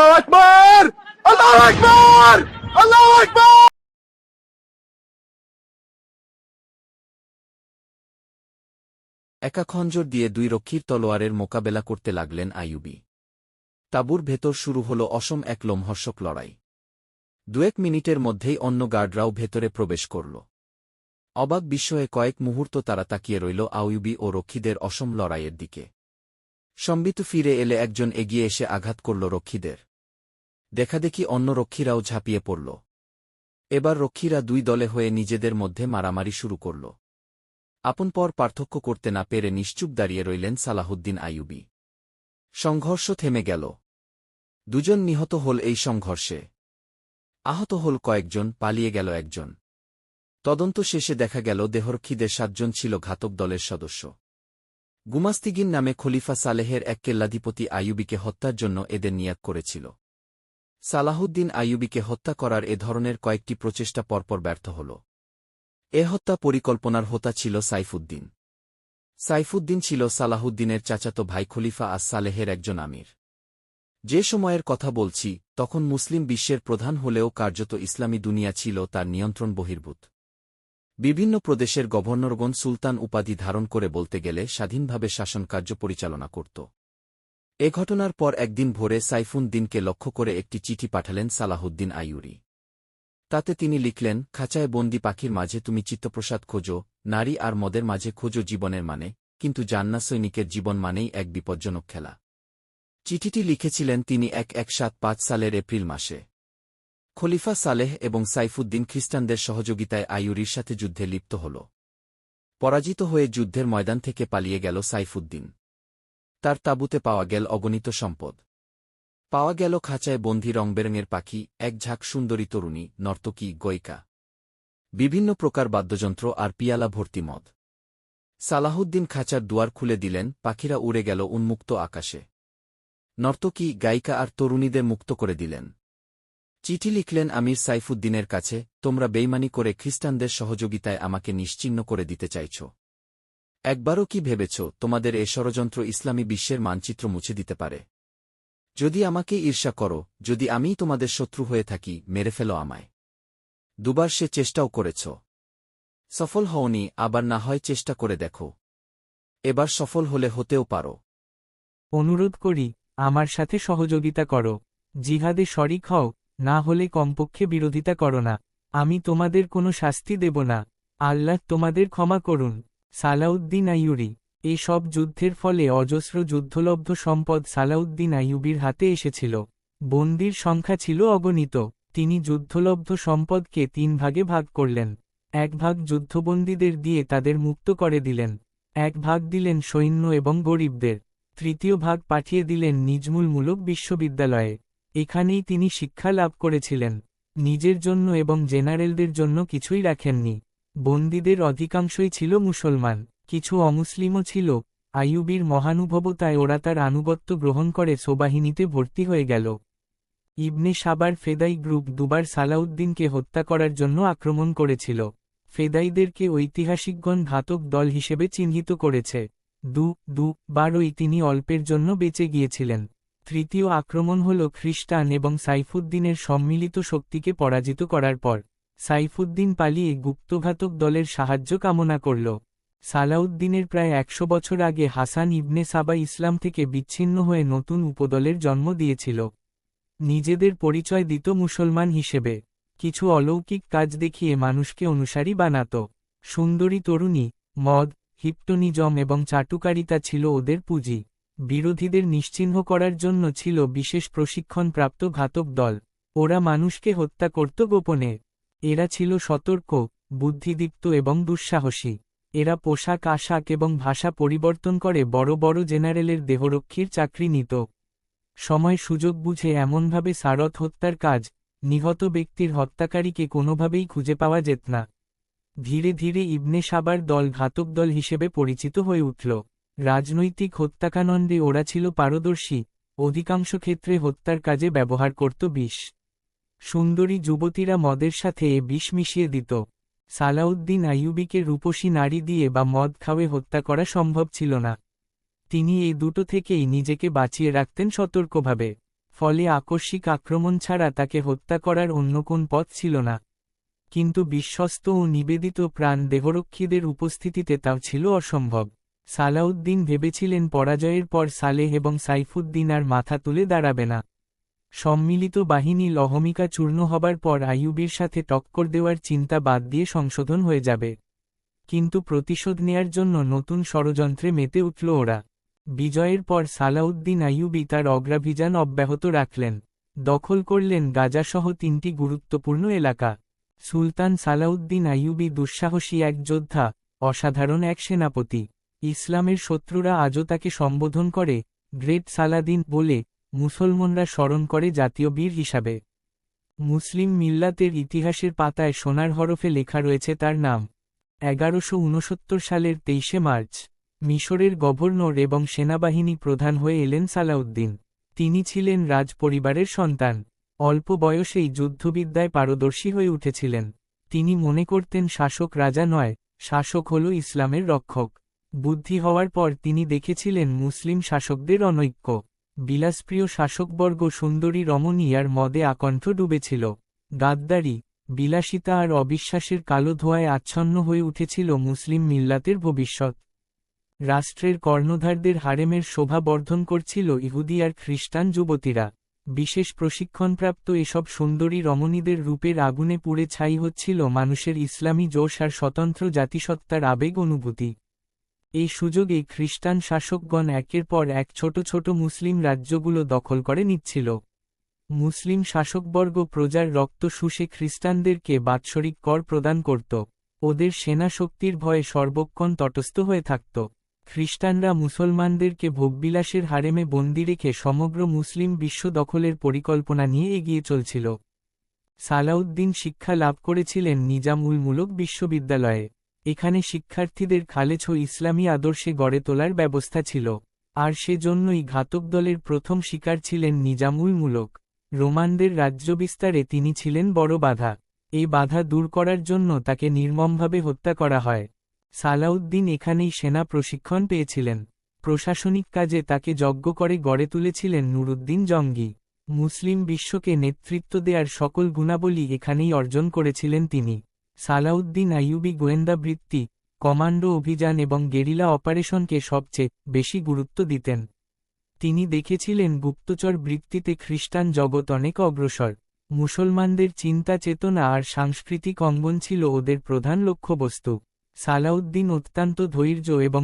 আল্লাহ আকবার! আল্লাহ আকবার! আল্লাহ আকবার! একা খঞ্জর দিয়ে দুই রক্ষীর তলোয়ারের মোকাবেলা করতে লাগলেন আইয়ুবি। তাঁবুর ভেতর শুরু হল অসম এক লোমহর্ষক লড়াই। দুয়েক মিনিটের মধ্যেই অন্য গার্ডরাও ভেতরে প্রবেশ করল। অবাক বিস্ময়ে কয়েক মুহূর্ত তারা তাকিয়ে রইল আইয়ুবি ও রক্ষীদের অসম লড়াইয়ের দিকে। সম্বিত ফিরে এলে একজন এগিয়ে এসে আঘাত করল রক্ষীদের। দেখাদেখি অন্য রক্ষীরাও ঝাঁপিয়ে পড়ল। এবার রক্ষীরা দুই দলে হয়ে নিজেদের মধ্যে মারামারি শুরু করল। আপন পর পার্থক্য করতে না পেরে নিশ্চুপ দাঁড়িয়ে রইলেন সালাহুদ্দিন আইয়ুবি। সংঘর্ষ থেমে গেল। দুজন নিহত হল এই সংঘর্ষে। আহত হল কয়েকজন, পালিয়ে গেল একজন। তদন্ত শেষে দেখা গেল দেহরক্ষীদের সাতজন ছিল ঘাতক দলের সদস্য। গুমাস্তিগিন নামে খলিফা সালেহের এক কেল্লাধিপতি আইয়ুবিকে হত্যার জন্য এদের নিয়াত করেছিল। সালাহুদ্দিন আইয়ুবিকে হত্যা করার এ ধরনের কয়েকটি প্রচেষ্টা পরপর ব্যর্থ হল। এ হত্যা পরিকল্পনার হোতা ছিল সাইফুদ্দিন। সাইফুদ্দিন ছিল সালাহুদ্দিনের চাচাতো ভাই খলিফা আস সালেহের একজন আমির। যে সময়ের কথা বলছি, তখন মুসলিম বিশ্বের প্রধান হলেও কার্যত ইসলামী দুনিয়া ছিল তার নিয়ন্ত্রণ বহির্ভূত। বিভিন্ন প্রদেশের গভর্নরগণ সুলতান উপাধি ধারণ করে বলতে গেলে স্বাধীনভাবে শাসনকার্য পরিচালনা করত। এ ঘটনার পর একদিন ভোরে সাইফুন দিনকে লক্ষ্য করে একটি চিঠি পাঠালেন সালাহুদ্দিন আইয়ুরি। তাতে তিনি লিখলেন, খাঁচায় বন্দি পাখির মাঝে তুমি চিত্তপ্রসাদ খোঁজো, নারী আর মদের মাঝে খোঁজো জীবনের মানে কিন্তু জান্না সৈনিকের জীবন মানেই এক বিপজ্জনক খেলা। চিঠিটি লিখেছিলেন তিনি এক এক সাত পাঁচ সালের এপ্রিল মাসে। খলিফা সালেহ এবং সাইফুদ্দিন খ্রিস্টানদের সহযোগিতায় আইয়ুরির সাথে যুদ্ধে লিপ্ত হল। পরাজিত হয়ে যুদ্ধের ময়দান থেকে পালিয়ে গেল সাইফুদ্দিন। তার তাঁবুতে পাওয়া গেল অগণিত সম্পদ। পাওয়া গেল খাঁচায় বন্ধি রংবেরঙের পাখি, এক ঝাঁক সুন্দরী তরুণী, নর্তকী, গয়িকা। বিভিন্ন প্রকার বাদ্যযন্ত্র আর পিয়ালা ভর্তি মদ। সালাহুদ্দিন খাঁচার দুয়ার খুলে দিলেন, পাখিরা উড়ে গেল উন্মুক্ত আকাশে। নর্তকী, গায়িকা আর তরুণীদের মুক্ত করে দিলেন। চিঠি লিখলেন আমির সাইফুদ্দিনের কাছে, তোমরা বেইমানি করে খ্রিস্টানদের সহযোগিতায় আমাকে নিশ্চিহ্ন করে দিতে চাইছ। একবারও কি ভেবেছ, তোমাদের এ ষড়যন্ত্র ইসলামী বিশ্বের মানচিত্র মুছে দিতে পারে? যদি আমাকে ঈর্ষা করো, যদি আমিই তোমাদের শত্রু হয়ে থাকি, মেরে ফেলো আমায়। দুবার সে চেষ্টাও করেছ। সফল হওনি, আবার না হয় চেষ্টা করে দেখো। এবার সফল হলে হতেও পারো। অনুরোধ করি, আমার সাথে সহযোগিতা করো। জিহাদে শরিক হও, না হলে কমপক্ষে বিরোধিতা করো না। আমি তোমাদের কোনো শাস্তি দেব না। আল্লাহ তোমাদের ক্ষমা করুন। সালাউদ্দিন আইয়ুরি। এই সব যুদ্ধের ফলে অজস্র যুদ্ধলব্ধ সম্পদ সালাউদ্দিন আইয়ুবির হাতে এসেছিল। বন্দির সংখ্যা ছিল অগণিত। তিনি যুদ্ধলব্ধ সম্পদকে তিন ভাগে ভাগ করলেন। এক ভাগ যুদ্ধবন্দীদের দিয়ে তাদের মুক্ত করে দিলেন। এক ভাগ দিলেন সৈন্য এবং গরিবদের। তৃতীয় ভাগ পাঠিয়ে দিলেন নিজমুলমূলক বিশ্ববিদ্যালয়ে। এখানেই তিনি শিক্ষা লাভ করেছিলেন। নিজের জন্য এবং জেনারেলদের জন্য কিছুই রাখেননি। বন্দীদের অধিকাংশই ছিল মুসলমান, কিছু অমুসলিমও ছিল। আইয়ুবির মহানুভবতায় ওরা তার আনুগত্য গ্রহণ করে সোবাহিনীতে ভর্তি হয়ে গেল। ইবনে সাবার ফেদাই গ্রুপ দুবার সালাউদ্দিনকে হত্যা করার জন্য আক্রমণ করেছিল। ফেদাইদেরকে ঐতিহাসিকগণ ঘাতক দল হিসেবে চিহ্নিত করেছে। দু দু বারই তিনি অল্পের জন্য বেঁচে গিয়েছিলেন। তৃতীয় আক্রমণ হল খ্রিস্টান এবং সাইফুদ্দিনের সম্মিলিত শক্তিকে পরাজিত করার পর। সাইফুদ্দিন পালিয়ে গুপ্তঘাতক দলের সাহায্য কামনা করল। সালাউদ্দিনের প্রায় একশো বছর আগে হাসান ইবনে সাবা ইসলাম থেকে বিচ্ছিন্ন হয়ে নতুন উপদলের জন্ম দিয়েছিল। নিজেদের পরিচয় দিত মুসলমান হিসেবে। কিছু অলৌকিক কাজ দেখিয়ে মানুষকে অনুসারী বানাত। সুন্দরী তরুণী, মদ, হিপ্টোনিজম এবং চাটুকারিতা ছিল ওদের পুঁজি। বিরোধীদের নিশ্চিহ্ন করার জন্য ছিল বিশেষ প্রশিক্ষণপ্রাপ্ত ঘাতক দল। ওরা মানুষকে হত্যা করত গোপনে। এরা ছিল সতর্ক, বুদ্ধিদীপ্ত এবং দুঃসাহসী। এরা পোশাক, আশাক এবং ভাষা পরিবর্তন করে বড় বড় জেনারেলের দেহরক্ষীর চাকরি নিত। সময় সুযোগ বুঝে এমনভাবে সারথ হত্যার কাজ, নিহত ব্যক্তির হত্যাকারীকে কোনোভাবেই খুঁজে পাওয়া যেত না। ধীরে ধীরে ইবনে সাবার দল ঘাতক দল হিসেবে পরিচিত হয়ে উঠল। রাজনৈতিক হত্যাকাণ্ডে ওরা ছিল পারদর্শী, অধিকাংশ ক্ষেত্রে হত্যার কাজে ব্যবহার করত বিষ। সুন্দরী যুবতীরা মদের সাথে এ বিষ মিশিয়ে দিত। সালাউদ্দিন আইয়ুবিকে রূপসী নারী দিয়ে বা মদ খাওয়ে হত্যা করা সম্ভব ছিল না। তিনি এই দুটো থেকেই নিজেকে বাঁচিয়ে রাখতেন সতর্কভাবে, ফলে আকস্মিক আক্রমণ ছাড়া তাকে হত্যা করার অন্য কোন পথ ছিল না। কিন্তু বিশ্বস্ত ও নিবেদিত প্রাণ দেহরক্ষীদের উপস্থিতিতে তাও ছিল অসম্ভব। সালাউদ্দিন ভেবেছিলেন পরাজয়ের পর সালেহ এবং সাইফুদ্দিন আর মাথা তুলে দাঁড়াবে না। সম্মিলিত বাহিনী লহমিকা চূর্ণ হবার পর আইয়ুবের সাথে টক্কর দেওয়ার চিন্তা বাদ দিয়ে সংশোধন হয়ে যাবে। কিন্তু প্রতিশোধ নেয়ার জন্য নতুন ষড়যন্ত্রে মেতে উঠল ওরা। বিজয়ের পর সালাউদ্দিন আইয়ুবি তার অগ্রাভিযান অব্যাহত রাখলেন। দখল করলেন গাজাসহ তিনটি গুরুত্বপূর্ণ এলাকা। সুলতান সালাউদ্দিন আইয়ুবি দুঃসাহসী এক যোদ্ধা, অসাধারণ এক সেনাপতি। ইসলামের শত্রুরা আজও তাকে সম্বোধন করে, গ্রেট সালাদিন বলে মুসলমানরা স্মরণ করে জাতীয় বীর হিসাবে। মুসলিম মিল্লাতের ইতিহাসের পাতায় সোনার হরফে লেখা রয়েছে তার নাম। এগারোশো সালের তেইশে মার্চ, মিশরের গভর্নর এবং সেনাবাহিনী প্রধান হয়ে এলেন সালাউদ্দিন। তিনি ছিলেন রাজ পরিবারের সন্তান। অল্প বয়সেই যুদ্ধবিদ্যায় পারদর্শী হয়ে উঠেছিলেন। তিনি মনে করতেন শাসক রাজা নয়, শাসক হল ইসলামের রক্ষক। বুদ্ধি হওয়ার পর তিনি দেখেছিলেন মুসলিম শাসকদের অনৈক্য। বিলাসপ্রিয় শাসকবর্গ সুন্দরী রমণী আর মদে আকণ্ঠ ডুবেছিল। গাদ্দারি, বিলাসিতা আর অবিশ্বাসের কালো ধোয়ায় আচ্ছন্ন হয়ে উঠেছিল মুসলিম মিল্লাতের ভবিষ্যৎ। রাষ্ট্রের কর্ণধারদের হারেমের শোভা বর্ধন করছিল ইহুদি আর খ্রিস্টান যুবতীরা। বিশেষ প্রশিক্ষণপ্রাপ্ত এসব সুন্দরী রমণীদের রূপের আগুনে পুড়ে ছাই হচ্ছিল মানুষের ইসলামী জোশ আর স্বতন্ত্র জাতিসত্তার আবেগ অনুভূতি। এই সুযোগে খ্রিস্টান শাসকগণ একের পর এক ছোট ছোট মুসলিম রাজ্যগুলো দখল করে নিচ্ছিল। মুসলিম শাসকবর্গ প্রজার রক্ত শুষে খ্রিস্টানদেরকে বাৎসরিক কর প্রদান করত। ওদের সেনা শক্তির ভয়ে সর্বক্ষণ তটস্থ হয়ে থাকত। খ্রিস্টানরা মুসলমানদেরকে ভোগবিলাসের হারেমে বন্দি রেখে সমগ্র মুসলিম বিশ্ব দখলের পরিকল্পনা নিয়ে এগিয়ে চলছিল। সালাউদ্দিন শিক্ষা লাভ করেছিলেন নিজামুলমূলক বিশ্ববিদ্যালয়ে। এখানে শিক্ষার্থীদের খালেছ ইসলামী আদর্শে গড়ে তোলার ব্যবস্থা ছিল, আর সেজন্যই ঘাতক দলের প্রথম শিকার ছিলেন নিজামুল মুলক। রোমানদের রাজ্য বিস্তারে তিনি ছিলেন বড় বাধা। এই বাধা দূর করার জন্য তাকে নির্মমভাবে হত্যা করা হয়। সালাউদ্দিন এখানেই সেনা প্রশিক্ষণ পেয়েছিলেন। প্রশাসনিক কাজে তাকে যজ্ঞ করে গড়ে তুলেছিলেন নুরুদ্দিন জঙ্গি। মুসলিম বিশ্বকে নেতৃত্ব দেওয়ার সকল গুণাবলী এখানেই অর্জন করেছিলেন তিনি। সালাউদ্দিন আইয়ুবি গোয়েন্দা বৃত্তি কমান্ডো অভিযান এবং গেরিলা অপারেশনকে সবচেয়ে বেশি গুরুত্ব দিতেন। তিনি দেখেছিলেন গুপ্তচর বৃত্তিতে খ্রিস্টান জগৎ অনেক অগ্রসর। মুসলমানদের চিন্তা চেতনা আর সাংস্কৃতিক অঙ্গন ছিল ওদের প্রধান লক্ষ্যবস্তু। সালাউদ্দিন অত্যন্ত ধৈর্য এবং